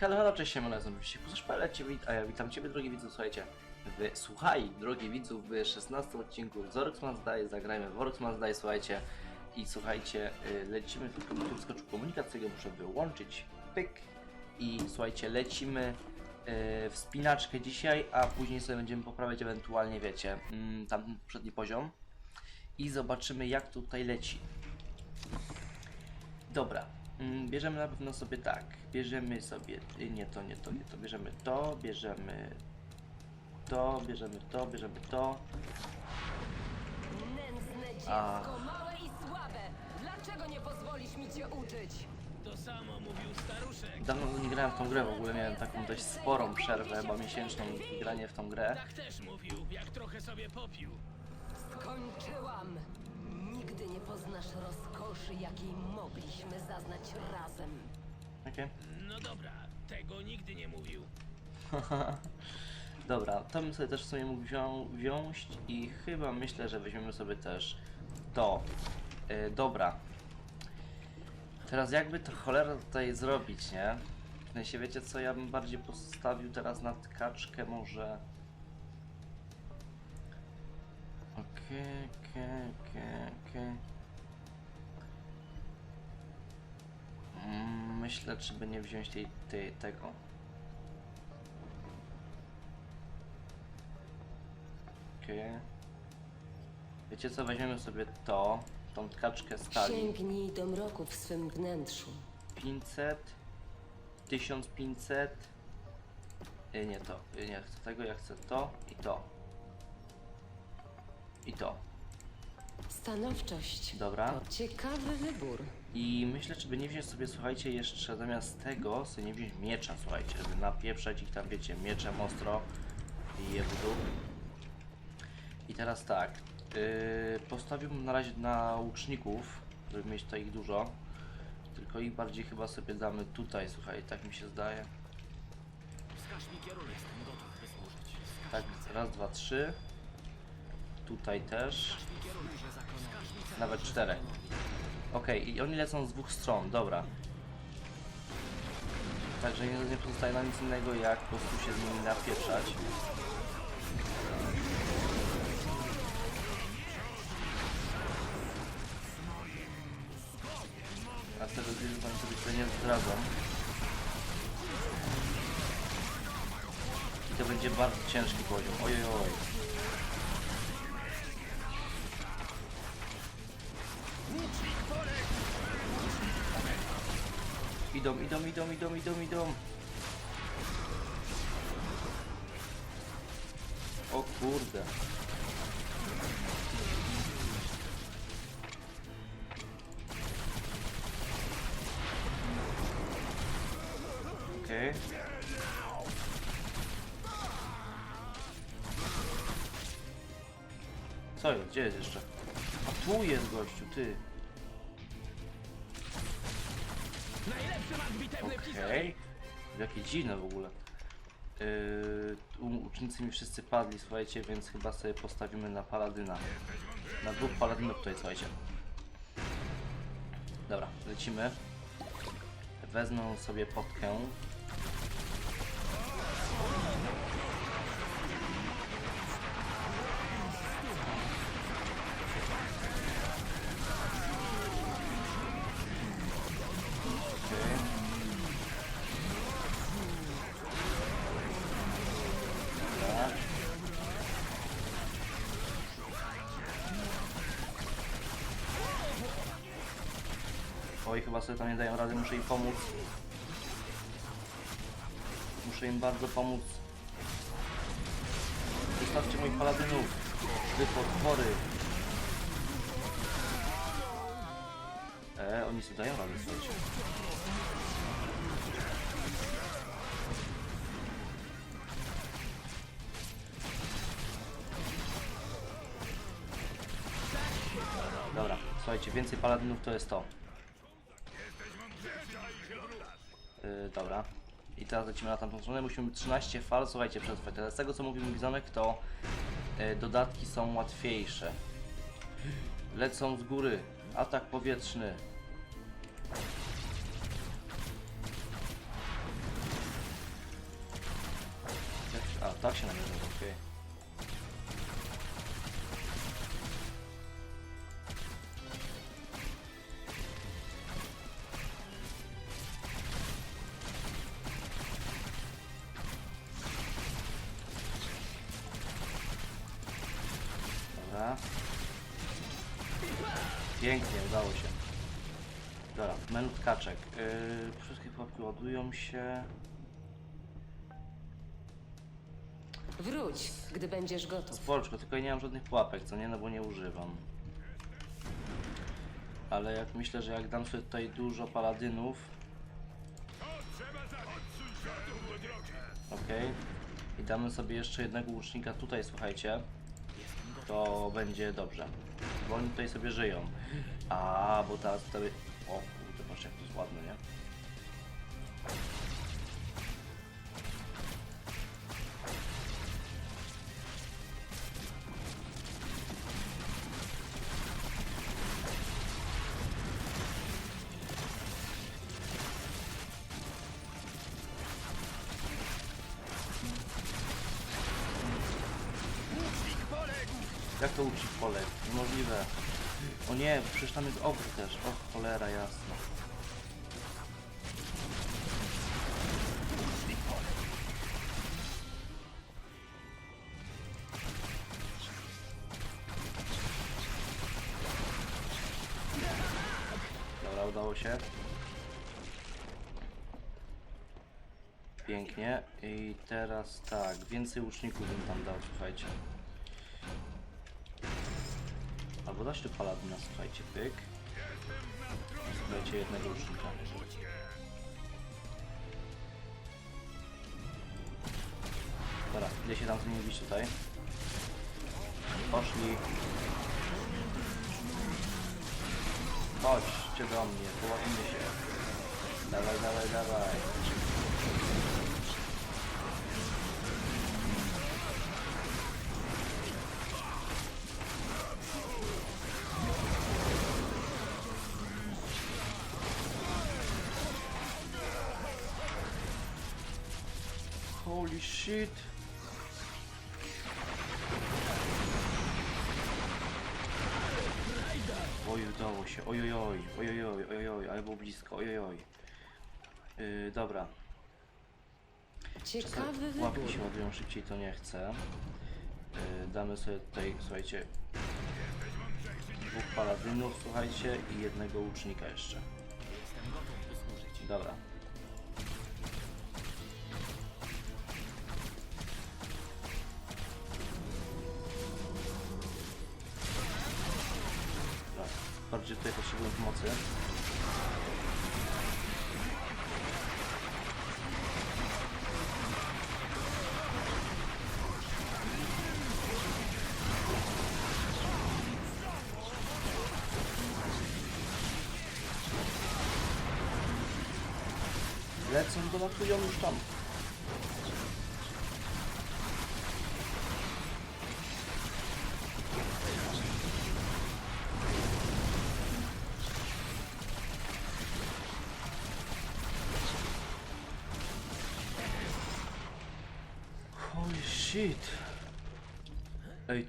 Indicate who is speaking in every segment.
Speaker 1: Hello, hello, cześć, jestem oczywiście Kuzasz.pl, ciebie- a ja witam Ciebie, drogi widzu, słuchajcie, w, słuchaj, drogi widzu, w 16 odcinku z Orksman's Die, zagrajmy w Orksman's Die, słuchajcie, i słuchajcie, y, lecimy, tylko mi tu wskoczył komunikat, którego muszę wyłączyć, pyk, i słuchajcie, lecimy y, wspinaczkę dzisiaj, a później sobie będziemy poprawiać ewentualnie, wiecie, mm, tamten poprzedni poziom. I zobaczymy, jak tutaj leci. Dobra, bierzemy na pewno sobie tak. Bierzemy sobie. y, Nie to, nie to, nie to. Bierzemy to, bierzemy to, bierzemy to, bierzemy to.
Speaker 2: Nędzne dziecko, małe i słabe! Dlaczego nie pozwolisz mi cię uczyć?
Speaker 3: To samo mówił staruszek.
Speaker 1: Dawno nie grałem w tą grę, w ogóle miałem taką dość sporą przerwę, chyba miesięczną granie w tą grę.
Speaker 3: Tak też mówił, jak trochę sobie popił.
Speaker 2: Skończyłam! Nigdy nie poznasz rozkoszy, jakiej mogliśmy zaznać razem.
Speaker 1: Okej.
Speaker 3: No dobra, tego nigdy nie mówił.
Speaker 1: Dobra, to bym sobie też w sumie mógł wzią wziąć i chyba myślę, że weźmiemy sobie też to. Yy, dobra. Teraz jakby to cholera tutaj zrobić, nie? W sensie wiecie co, ja bym bardziej postawił teraz na tkaczkę może... Okej, okej, okej, okej. Mm, Myślę, czy by nie wziąć tej, tej, tego. Okej. Wiecie co, weźmiemy sobie to, tą tkaczkę stali.
Speaker 2: Sięgnij do mroku w swym wnętrzu.
Speaker 1: 500, 1500. Y, nie to, y, nie chcę tego, ja chcę to i to. I to.
Speaker 2: Stanowczość.
Speaker 1: Dobra.
Speaker 2: To ciekawy wybór.
Speaker 1: I myślę, czy by nie wziąć sobie, słuchajcie, jeszcze zamiast tego, sobie nie wziąć miecza, słuchajcie, żeby napieprzać ich tam, wiecie, mieczem ostro i je w dół. I teraz tak, yy, postawiłbym na razie na łuczników, żeby mieć tutaj ich dużo. Tylko ich bardziej chyba sobie damy tutaj, słuchaj, tak mi się zdaje.
Speaker 3: Wskaż mi kierunek, jestem gotów wysłużyć.
Speaker 1: Tak, raz, dwa, trzy. Tutaj też. Nawet czterech. Okej, i oni lecą z dwóch stron, dobra. Także nie, nie pozostaje nam nic innego jak po prostu się z nimi napieprzać. A tego zbliżu tam sobie to nie zdradzą. I to będzie bardzo ciężki poziom. Ojej, oj. Idą, idą, idą, idą, idą, idą. O kurde. Okej. Co jest? Gdzie jest jeszcze? A tu jest gościu, ty. Okej. Jakie dziwne w ogóle. Yy, u- ucznicy mi wszyscy padli, słuchajcie, więc chyba sobie postawimy na paladyna. Na dwóch paladynów tutaj, słuchajcie. Dobra, lecimy. Wezmę sobie potkę. Chyba sobie tam nie dają rady, muszę im pomóc. Muszę im bardzo pomóc. Zostawcie moich paladynów. Wy potwory. E, oni sobie dają radę, słuchajcie. Dobra, słuchajcie, więcej paladynów to jest to. Dobra. I teraz lecimy na tamtą stronę. Musimy 13 fal, słuchajcie, przetrwać. Teraz z tego co mówił Gizonek, to y, dodatki są łatwiejsze. Lecą z góry. Atak powietrzny. A, tak się namierza, okej. Okay. Pięknie, udało się. Dobra, menu tkaczek. Yy, wszystkie pułapki ładują się.
Speaker 2: Wróć, gdy będziesz gotów.
Speaker 1: Spolczko, tylko ja nie mam żadnych pułapek, co nie? No bo nie używam. Ale jak myślę, że jak dam sobie tutaj dużo paladynów... Okej. I damy sobie jeszcze jednego łucznika tutaj, słuchajcie. To będzie dobrze. Bo oni tutaj sobie żyją. A, bo teraz tutaj... O kurde, patrzcie jak to jest ładne, nie? Jak to łucznik poległ? Niemożliwe. O nie, przecież tam jest ogr też. O cholera jasna. Dobra, udało się. Pięknie. I teraz tak, więcej łuczników bym tam dał, słuchajcie. Albo dać tu paladyna, słuchajcie, pyk. Dajcie jednego łucznika. Dobra, idę się tam z nimi bić tutaj. Poszli. Chodźcie do mnie, poławimy się. Dawaj, dawaj, dawaj. Shit. Oj, udało się. Ojojoj, ojojoj, ojojoj, ale było blisko, ojojoj. Yy, dobra.
Speaker 2: Ciekawy
Speaker 1: Łapki
Speaker 2: wybór.
Speaker 1: się ładują szybciej, to nie chcę. Yy, damy sobie tutaj, słuchajcie, dwóch paladynów, słuchajcie, i jednego łucznika jeszcze.
Speaker 3: Jestem gotów, by służyć.
Speaker 1: Dobra. Dobra. Bardziej tutaj potrzebuję pomocy. Lecą, dolatują już tam.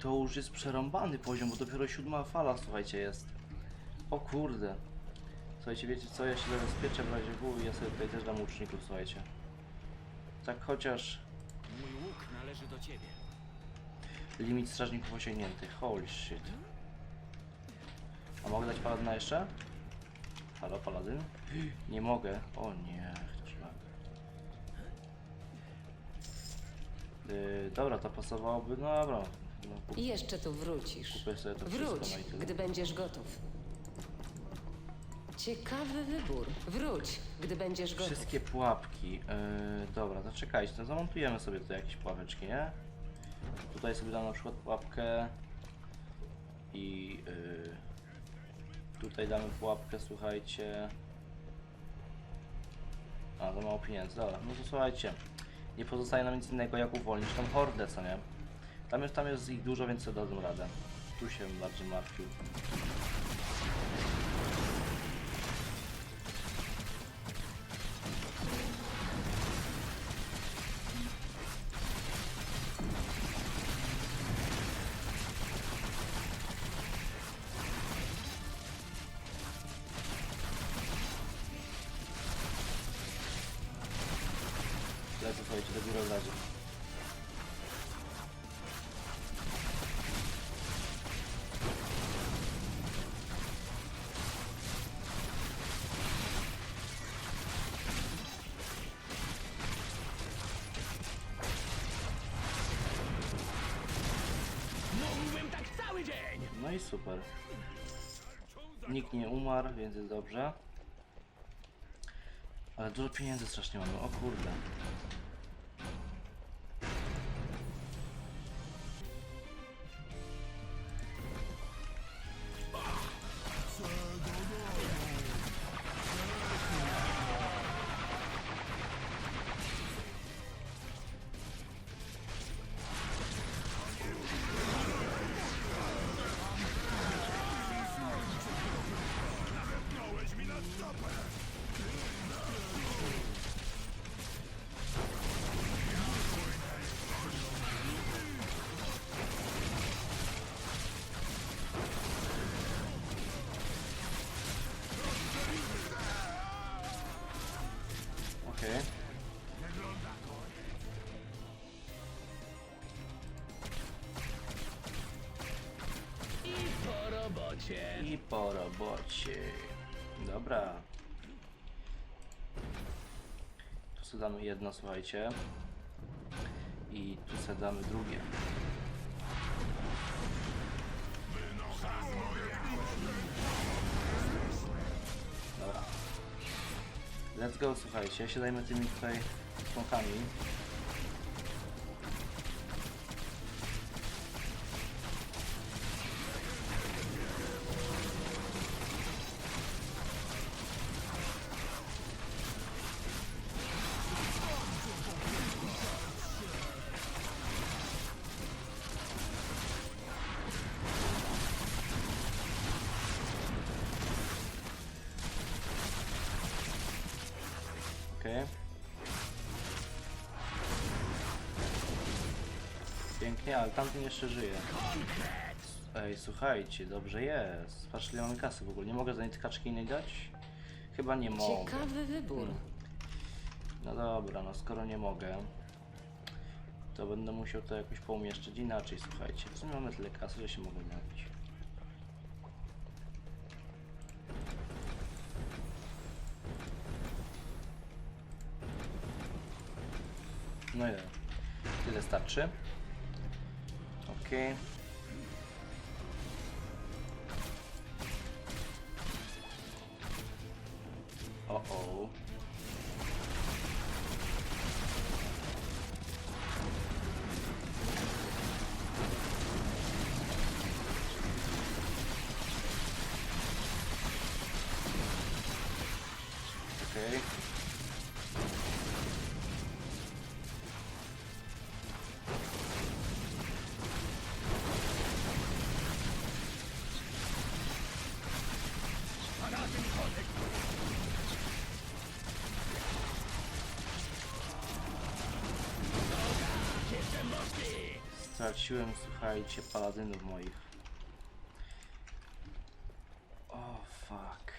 Speaker 1: To już jest przerąbany poziom, bo dopiero siódma fala, słuchajcie, jest. O kurde. Słuchajcie, wiecie co, ja się zabezpieczę w razie W i ja sobie tutaj też dam łuczników, słuchajcie. Tak chociaż
Speaker 3: Mój łuk należy do ciebie.
Speaker 1: limit strażników osiągnięty. Holy shit. A mogę dać paladyna jeszcze? Halo, paladyn? Nie mogę. O nie, szlak. Yy, dobra, to pasowałoby, no dobra. No, kup,
Speaker 2: I jeszcze tu wrócisz.
Speaker 1: kupię sobie to
Speaker 2: Wróć,
Speaker 1: wszystko, no i tyle.
Speaker 2: gdy będziesz gotów. Ciekawy wybór. Wróć, gdy będziesz gotów.
Speaker 1: Wszystkie pułapki. Yy, dobra, to czekajcie, to zamontujemy sobie tu jakieś pułapeczki, nie? Tutaj sobie dam na przykład pułapkę i yy, tutaj damy pułapkę, słuchajcie. A, za mało pieniędzy, dobra, no to słuchajcie. Nie pozostaje nam nic innego jak uwolnić tą hordę, co nie? Tam jest, tam jest ich dużo, więc sobie dadzą radę. Tu się bardziej martwił. Lecę, słuchajcie, do góry
Speaker 3: w razie.
Speaker 1: No i super. Nikt nie umarł, więc jest dobrze. Ale dużo pieniędzy strasznie mamy, o kurde.
Speaker 3: Po robocie.
Speaker 1: Dobra. Tu sobie jedno, słuchajcie. I tu sobie drugie. Dobra. Let's go, słuchajcie. Siadajmy tymi tutaj członkami. Pięknie, ale tamten jeszcze żyje. Ej, słuchajcie, dobrze jest. Patrz, ile mamy kasy w ogóle. Nie mogę za nic kaczki innej dać? Chyba nie mogę.
Speaker 2: Ciekawy wybór.
Speaker 1: No dobra, no skoro nie mogę, to będę musiał to jakoś poumieszczać inaczej, słuchajcie. W sumie mamy tyle kasy, że się mogę napić. No i tyle starczy. Okej. O o. Straciłem, słuchajcie, paladynów moich. O, fuck.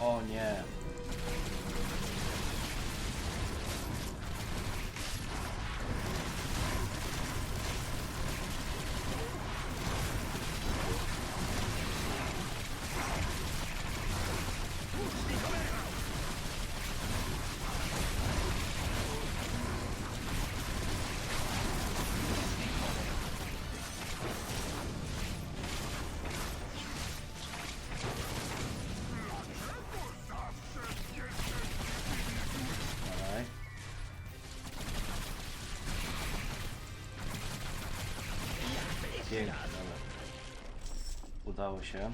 Speaker 1: O nie. Pięknie. Udało się.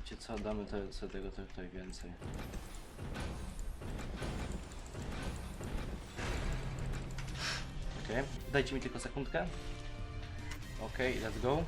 Speaker 1: Wiecie co, damy te, sobie tego tutaj więcej. Okej, dajcie mi tylko sekundkę. Okej, let's go.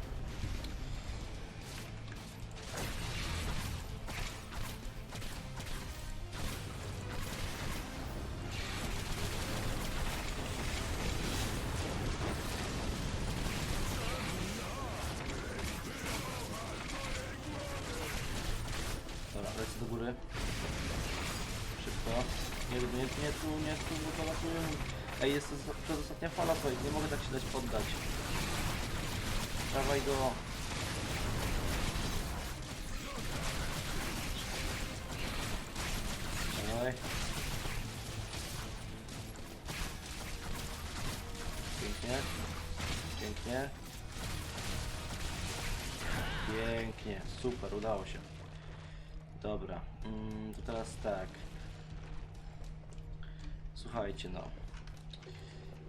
Speaker 1: Nie, nie, tu, nie tu, bo to latują. Ej, jest to przedostatnia fala, słuchaj, nie mogę tak się dać poddać. Dawaj go. Dawaj. Pięknie. Pięknie. Pięknie. Super, udało się. Dobra. Mm, to teraz tak. Słuchajcie, no.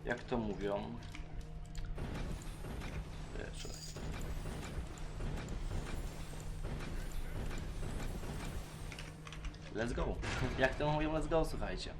Speaker 1: Jak to mówią? Wieczór. Let's go. Jak to mówią, let's go, słuchajcie.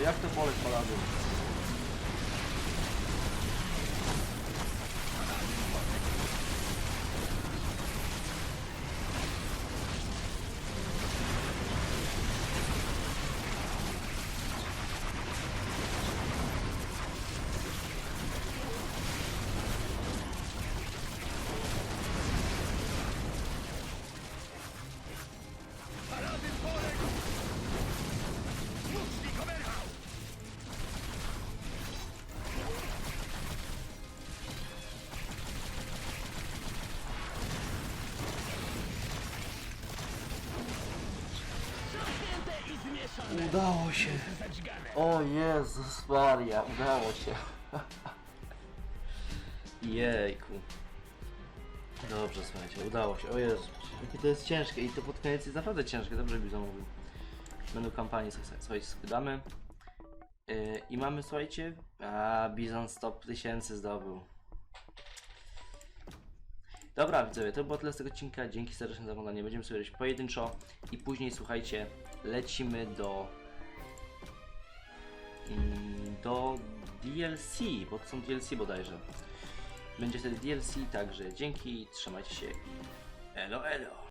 Speaker 1: Jak to pole paladyn? Udało się. O Jezus Maria, udało się. Jejku. Dobrze, słuchajcie, udało się. O Jezu, jakie to jest ciężkie i to pod koniec jest naprawdę ciężkie. Dobrze Bizon mówił. Menu kampanii słuchajcie, sobie damy. Yy, I mamy, słuchajcie, a Bizon 100 tysięcy zdobył. Dobra, widzowie, to było tyle z tego odcinka. Dzięki serdecznie za oglądanie. Będziemy sobie robić pojedynczo i później, słuchajcie, lecimy do do DLC, bo to są DLC bodajże. Będzie wtedy DLC, także dzięki, trzymajcie się i elo elo.